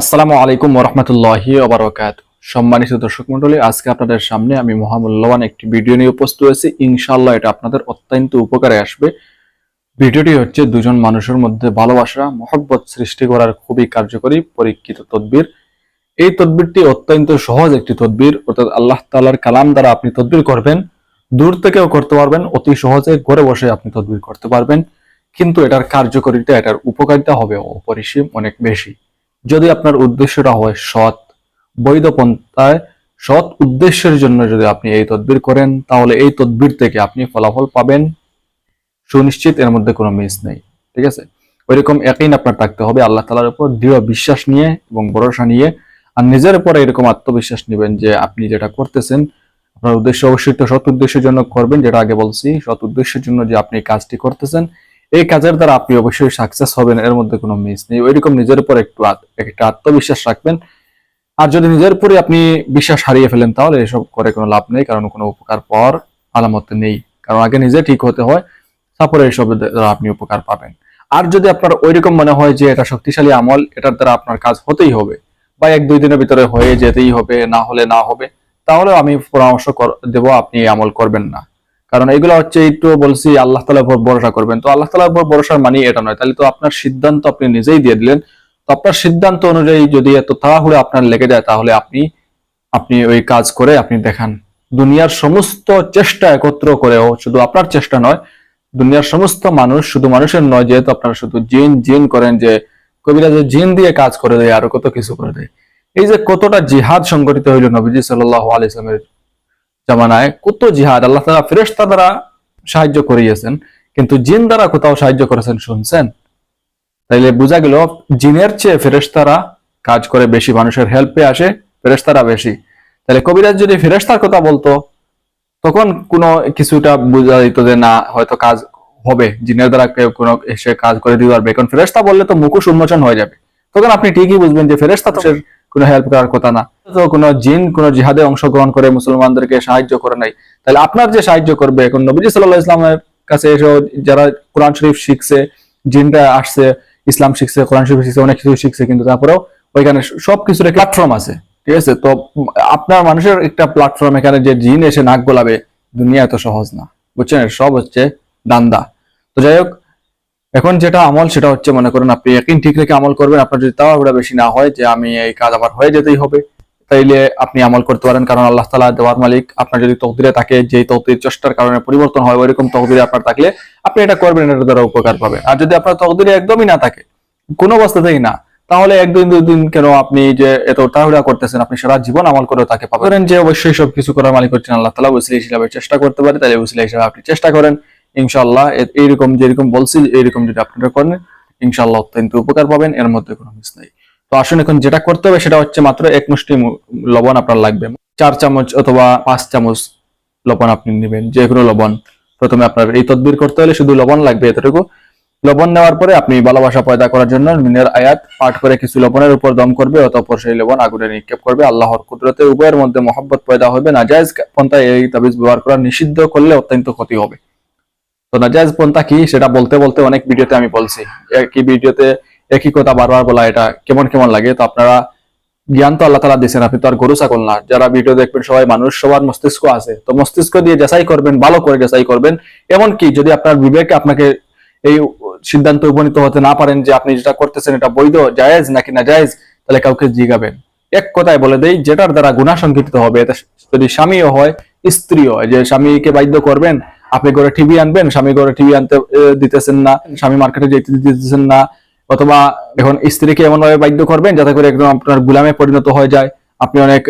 আসসালামু আলাইকুম ওরহমতুল্লাহি ওবরাকাত। সম্মানিত দর্শক মন্ডলী আজকে আপনাদের সামনে আমি মহামূল্যবান একটি ভিডিও নিয়ে উপস্থিত হয়েছি। ইনশাআল্লাহ এটা আপনাদের অত্যন্ত উপকারে আসবে। ভিডিওটি হচ্ছে দুজন মানুষের মধ্যে ভালোবাসা, মহব্বত সৃষ্টি করার খুবই কার্যকরী পরীক্ষিত তদবির। এই তদবিরটি অত্যন্ত সহজ একটি তদবির, অর্থাৎ আল্লাহ তাআলার কালাম দ্বারা আপনি তদবির করবেন। দূর থেকেও করতে পারবেন, অতি সহজে ঘরে বসে আপনি তদবির করতে পারবেন। কিন্তু এটার কার্যকরিতা, এটার উপকারিতা হবে অপরিসীম, অনেক বেশি। যদি আপনার উদ্দেশ্যটা হয় সৎ, বৈধ পন্থায় সৎ উদ্দেশ্যের জন্য যদি আপনি এই তদবির করেন, তাহলে এই তদবির থেকে আপনি ফলাফল পাবেন। সুনিশ্চিত এর মধ্যে কোনো মিস নেই, ঠিক আছে? ওইরকম একই আপনার থাকতে হবে, আল্লাহ তালার উপর দৃঢ় বিশ্বাস নিয়ে এবং ভরসা নিয়ে। আর নিজের উপরে এরকম আত্মবিশ্বাস নেবেন যে আপনি যেটা করতেছেন, আপনার উদ্দেশ্য অবশ্যই তো সৎ উদ্দেশ্যের জন্য করবেন, যেটা আগে বলছি, সৎ উদ্দেশ্যের জন্য যে আপনি কাজটি করতেছেন এই কাজের দ্বারা আপনি অবশ্যই সাকসেস হবেন, এর মধ্যে কোনো মিস নেই। ওইরকম নিজের উপর একটু একটা আত্মবিশ্বাস রাখবেন। আর যদি নিজের উপরে আপনি বিশ্বাস হারিয়ে ফেলেন, তাহলে এসব করে কোনো লাভ নেই, কারণ কোনো উপকার পাওয়ার আলামত নেই। কারণ আগে নিজে ঠিক হতে হয়, তারপরে এসব দ্বারা আপনি উপকার পাবেন। আর যদি আপনার ওইরকম মনে হয় যে এটা শক্তিশালী আমল, এটার দ্বারা আপনার কাজ হতেই হবে, বা এক দুই দিনের ভিতরে হয়ে যেতেই হবে, না হলে না হবে তাহলে আমি পরামর্শ দেব, আপনি আমল করবেন না। কারণ এগুলো হচ্ছে একটু বলছি আল্লাহ তালার উপর ভরসা করবেন। তো আল্লাহ তালার উপর ভরসার মানে এটা নয়। তাহলে তো আপনার সিদ্ধান্ত আপনি নিজেই দিয়ে দিলেন। তো আপনার সিদ্ধান্ত অনুযায়ী যদি এত তাড়াহুড়ো আপনার লেগে যায়, তাহলে আপনি আপনি ওই কাজ করে আপনি দেখান। দুনিয়ার সমস্ত চেষ্টা একত্র করেও শুধু আপনার চেষ্টা নয়, দুনিয়ার সমস্ত মানুষ শুধু মানুষের নয়, যেহেতু আপনারা শুধু জিন জিন করেন যে কবিরা যে জিন দিয়ে কাজ করে দেয়, আরও কত কিছু করে দেয়। এই যে কতটা জিহাদ সংগঠিত হইল নবীজি সাল্লাহ আলাইসলামের জামানায় কত জিহাদ, আল্লাহ তালা ফেরেস্তা দ্বারা সাহায্য করিয়েছেন, কিন্তু জিন দ্বারা কোথাও সাহায্য করেছেন শুনছেন? তাইলে বোঝা গেল, জিনের চেয়ে ফেরেস্তারা কাজ করে বেশি, মানুষের হেল্পে আসে ফেরেস্তারা বেশি। তাহলে কবিরাজ যদি ফেরেস্তার কথা বলতো, তখন কোনো কিছুটা বোঝা যেত যে না, হয়তো কাজ হবে, জিনের দ্বারা কেউ কোনো এসে কাজ করে দিতে পারবে। এখন ফেরেস্তা বললে তো মুখোশ উন্মোচন হয়ে যাবে। তখন আপনি ঠিকই বুঝবেন যে ফেরেস্তা তো কোনো হেল্প করার কথা না। তো কোনো জিন, কোনো জিহাদে অংশগ্রহণ করে মুসলমানদেরকে সাহায্য করে নাই। তাহলে আপনার যে সাহায্য করবে, এখন নবীজি সাল্লাহ ইসলামের কাছে এসে যারা কোরআন শরীফ শিখছে, জিনরা আসছে, ইসলাম শিখছে, কোরআন শরীফ শিখছে, অনেক কিছু শিখছে, কিন্তু তারপরেও ওইখানে সবকিছুর একটা প্ল্যাটফর্ম আছে। ঠিক আছে? তো আপনার মানুষের একটা প্ল্যাটফর্ম এখানে যে জিন এসে নাক গোলাবে, দুনিয়া এত সহজ না। বুঝছেন? সব হচ্ছে দান্দা। তো যাই হোক এখন যেটা আমল, সেটা হচ্ছে মনে করেন আপনি একদিন ঠিক রেখে আমল করবেন। আপনার যদি তাড়াহুড়া বেশি না হয়, যে আমি এই কাজ আবার হয়ে যেতেই হবে, তাইলে আপনি আমল করতে পারেন। কারণ আল্লাহ তালা দেওয়ার মালিক, আপনার যদি তকদিরে থাকে যে তকদির চেষ্টার কারণে পরিবর্তন হয়, ওইরকম তকদিরে আপনার থাকলে আপনি এটা করবেন, এটার দ্বারা উপকার পাবে আর যদি আপনার তকদিরে একদমই না থাকে, কোনো অবস্থাতেই না, তাহলে একদিন, দুই দিন কেন আপনি যে এত তাড়াহুড়া করতেছেন, আপনি সারা জীবন আমল করে তাকে পাবেন। যে অবশ্যই সব কিছু করার মালিক হচ্ছেন আল্লাহ তালা উসিলা হিসাবে চেষ্টা করতে পারে তাহলে উসিলা হিসাবে আপনি চেষ্টা করেন। ইনশাল্লাহ এইরকম যেরকম বলছি এইরকম যদি আপনারা করেন ইনশাল্লাহ অত্যন্ত উপকার পাবেন, এর মধ্যে কোনো মিস নাই। তো আসুন এখন যেটা করতে হবে, সেটা হচ্ছে মাত্র এক মুষ্টি লবণ আপনার লাগবে। চার চামচ অথবা পাঁচ চামচ লবণ আপনি নেবেন, যে কোনো লবণ। প্রথমে আপনার এই তদবির করতে হলে শুধু লবণ লাগবে এতটুকু। লবণ নেওয়ার পরে আপনি ভালোবাসা পয়দা করার জন্য মিনের আয়াত পাঠ করে কিছু লবণের উপর দম করবে, অতঃপর সেই লবণ আগুনে নিক্ষেপ করবে। আল্লাহর কুদরতে উভয়ের মধ্যে মহব্বত পয়দা হবে, নাজায়জ পন্থায় এই তাবিজ ব্যবহার করা নিষিদ্ধ করলে অত্যন্ত ক্ষতি হবে। তো নাজায়জ পন্থা কি সেটা বলতে বলতে অনেক ভিডিওতে আমি বলছি। একই ভিডিওতে একই কথা বারবার বলা, এটা কেমন কেমন লাগে? তো আপনারা জ্ঞান তো আল্লাহ তালা দিয়েছেন, আপনি তো আর গরু, ছাগল না। যারা ভিডিও দেখবেন, সবাই মানুষ, সবার মস্তিষ্ক আছে। তো মস্তিষ্ক দিয়ে যাচাই করবেন, ভালো করে যাচাই করবেন। এমনকি যদি আপনার বিবেকে আপনাকে এই সিদ্ধান্ত উপনীত হতে না পারেন যে আপনি যেটা করতেছেন এটা বৈধ, জায়েজ নাকি না জায়েজ তাহলে কাউকে জিগাবেন। এক কথায় বলে দেই, যেটার দ্বারা গুণা সংকীর্তিত হবে, এটা যদি স্বামীও হয়, স্ত্রীও হয়, যে স্বামীকে বাধ্য করবেন আপনি ঘরে টিভি আনবেন? স্বামী ঘরে টিভি আনতে দিতেছেন না? স্বামী মার্কেটে যেতে দিতেছেন না? অথবা এখন স্ত্রীকে এমন ভাবে বাধ্য করবেন যাতে করে একদম আপনার গুলামে পরিণত হয়ে যায়? আপনি অনেক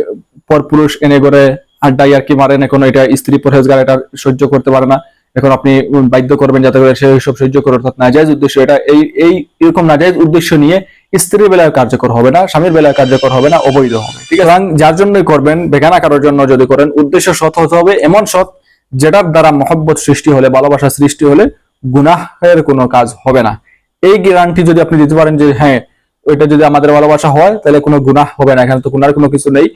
পর পুরুষ এনে করে আর কি মারেন, এখন এটা স্ত্রী পরহেজগার এটা সহ্য করতে পারে না। এখন আপনি বাধ্য করবেন যাতে করে সে সব সহ্য করে, অর্থাৎ নাজায়জ উদ্দেশ্য এটা, এই এই এরকম নাজায়জ উদ্দেশ্য নিয়ে স্ত্রীর বেলায় কার্যকর হবে না, স্বামীর বেলায় কার্যকর হবে না, অবৈধ হবে, ঠিক আছে? যার জন্যই করবেন, বেগানা কারোর জন্য যদি করেন, উদ্দেশ্য সৎ হতে হবে, এমন সৎ যেটার দ্বারা মহব্বত সৃষ্টি হলে, ভালোবাসা সৃষ্টি হলে গুনাহের কোনো কাজ হবে না। এই গ্যারান্টি যদি আপনি দিতে পারেন যে হ্যাঁ ওইটা যদি আমাদের ভালোবাসা হয়, তাহলে কোনো গুনাহ হবে না। এখানে তো গুনার কোনো কিছু নেই।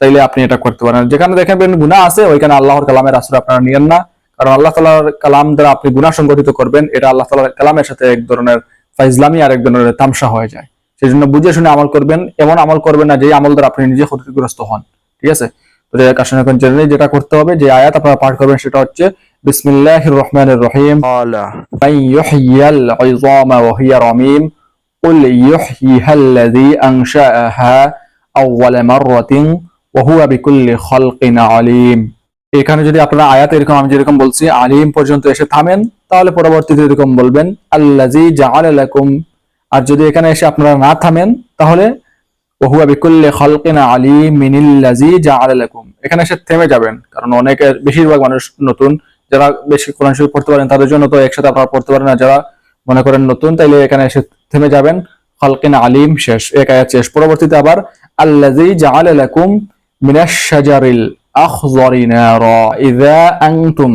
তাইলে আপনি এটা করতে পারেন। যেখানে দেখবেন গুনাহ আছে, ওইখানে আল্লাহর কালামের আশ্রয় আপনারা নিয়েন না। কারণ আল্লাহ তালার কালাম দ্বারা আপনি গুনাহ সংগঠিত করবেন, এটা আল্লাহ তালার কালামের সাথে এক ধরনের ফাইজলামি আর এক ধরনের তামসা হয়ে যায়। সেই জন্য বুঝে শুনে আমল করবেন। এমন আমল করবেন না যে আমল দ্বারা আপনি নিজে ক্ষতিগ্রস্ত হন। ঠিক আছে? তো যে কাশন এখন জেনে যেটা করতে হবে যে আয়াত আপনারা পাঠ করবেন সেটা হচ্ছে বিসমিল্লাহির রহমানির রহিম قال من يحيي العظام وهي رميم قل يحييها الذي أنشأها أول مرة وهو بكل خلق عليم এখানে যদি আপনারা আয়াত এরকম আমি যেরকম বলছি আলিম পর্যন্ত এসে থামেন তাহলে পরবর্তীতে এরকম বলবেন আল্লাজি জাআলা লাকুম আর যদি এখানে এসে আপনারা না থামেন তাহলে ওহুয়া বিকুল্লি খালকিন আলিম মিনিল্লাজি জাআলা লাকুম। এখানে এসে থেমে যাবেন, কারণ অনেকের বেশিরভাগ মানুষ নতুন, যারা বেশি কোরআন শরীফ পড়তে পারেন, তাদের জন্য তো একসাথে আপনারা পড়তে পারেন না, যারা মনে করেন নতুন, তাইলে এখানে এসে থেমে যাবেন। খালকিন আলিম শেষ, এক আয়াত শেষ। পরবর্তীতে আবার, আল্লাযী জাআলা লাকুম মিনাশ শাজারিল আখযারি নারা, ইযা আনতুম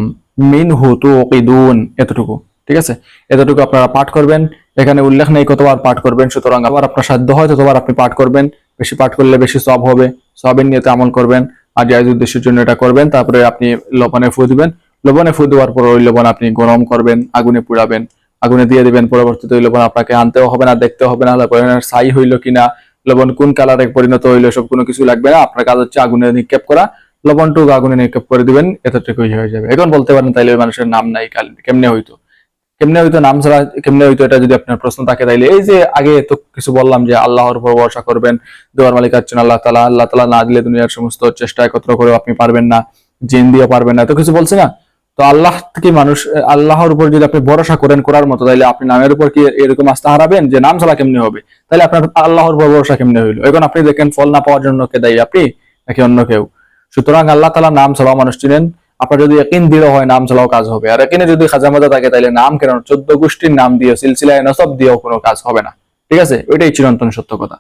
মিনহু তুকিদুন এতটুকু। ঠিক আছে? এতটুকু আপনারা পাঠ করবেন। এখানে উল্লেখ নেই কতবার পাঠ করবেন, সুতরাং আবার আপনার সাধ্য হয় ততবার আপনি পাঠ করবেন। বেশি পাঠ করলে বেশি সব হবে। সবের নিয়ে আমল করবেন আর জায়জ উদ্দেশ্যের জন্য এটা করবেন। তারপরে আপনি লবণে ফু দিবেন। লবণে ফু দেওয়ার পর ওই লবণ আপনি গরম করবেন, আগুনে পুড়াবেন। আগুনে দিয়ে দিবেন, পরবর্তীতে ওই লবণ আপনাকে আনতেও হবে না দেখতে হবে না লবণের ছাই হইল কিনা লবণ কোন কালারে পরিণত হইল? সব কোনো কিছু লাগবে না। আপনার কাজ হচ্ছে আগুনে নিক্ষেপ করা। লবণটুকু আগুনে নিক্ষেপ করে দিবেন, এতটুকুই হয়ে যাবে। এখন বলতে পারেন তাইলে ওই মানুষের নাম নাই, কাল- কেমনে হইতো? কেমনে হইতো নাম ছাড়া, কেমনে হইতো এটা যদি আপনার প্রশ্ন থাকে তাইলে। এই যে আগে তো কিছু বললাম যে আল্লাহর উপর ভরসা করবেন দেওয়ার মালিক আছেন আল্লাহ তালা আল্লাহ তালা না দিলে দুনিয়ার সমস্ত চেষ্টা একত্র করে আপনি পারবেন না, জিন দিয়ে পারবেন না। তো কিছু বলছি না? তো আল্লাহ থেকে মানুষ, আল্লাহর উপর যদি আপনি ভরসা করেন করার মতো, তাইলে আপনি নামের উপর কি এরকম আস্থা হারাবেন যে নাম ছাড়া কেমনে হবে? তাহলে আপনার আল্লাহর উপর ভরসা কেমনে হইল? এখন আপনি দেখেন ফল না পাওয়ার জন্য কে দায়ী, আপনি নাকি অন্য কেউ? সুতরাং আল্লাহ তালা নাম ছাড়াও মানুষ চিনেন। আপনার যদি একিন দৃঢ় হয়, নাম ছাড়াও কাজ হবে। আর একিনে যদি খাজা মাজা থাকে তাহলে নাম কেন? চোদ্দ গোষ্ঠীর নাম দিয়ে, সিলসিলায় নসব দিয়েও কোনো কাজ হবে না। ঠিক আছে? ওইটাই চিরন্তন সত্য কথা।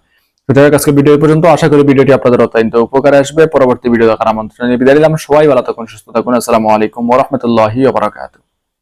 যাই আজকে ভিডিও পর্যন্ত। আশা করি ভিডিওটি আপনাদের অত্যন্ত উপকারে আসবে। পরবর্তী ভিডিও দেখার আমন্ত্রণ বিদায় দিলাম সবাই ভালো থাকুন, সুস্থ থাকুন। আসসালামু আলাইকুম ওরহমতুল্লাহি ওবরাকাতুহ